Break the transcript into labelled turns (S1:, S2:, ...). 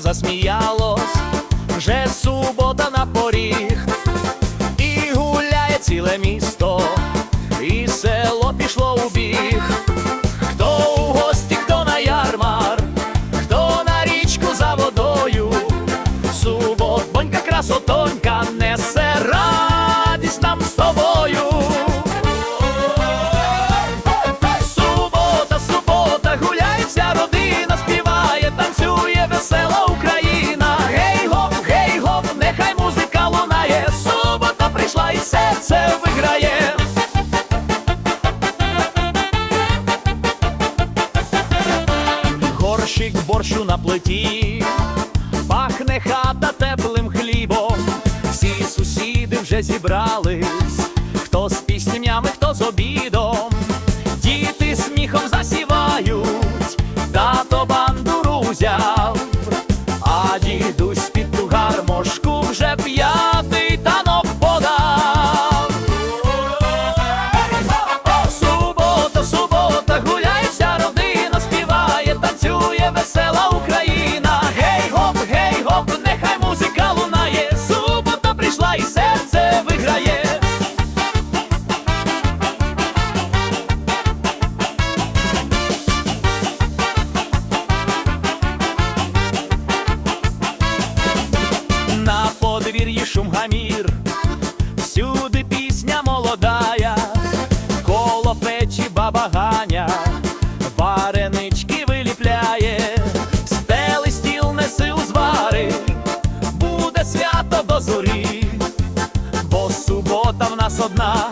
S1: засміялось, вже субота на поріг, і гуляє ціле місто, і село пішло у біг. Борщу на плиті, пахне хата теплим хлібом. Всі сусіди вже зібрались, хто з піснями, хто з обідом. Діти сміхом засівають, тато бандуру подвір'ї всюди пісня молодая, коло печі баба Ганя, варенички виліпляє, стели стіл неси звари, буде свято до зорі, бо субота в нас одна,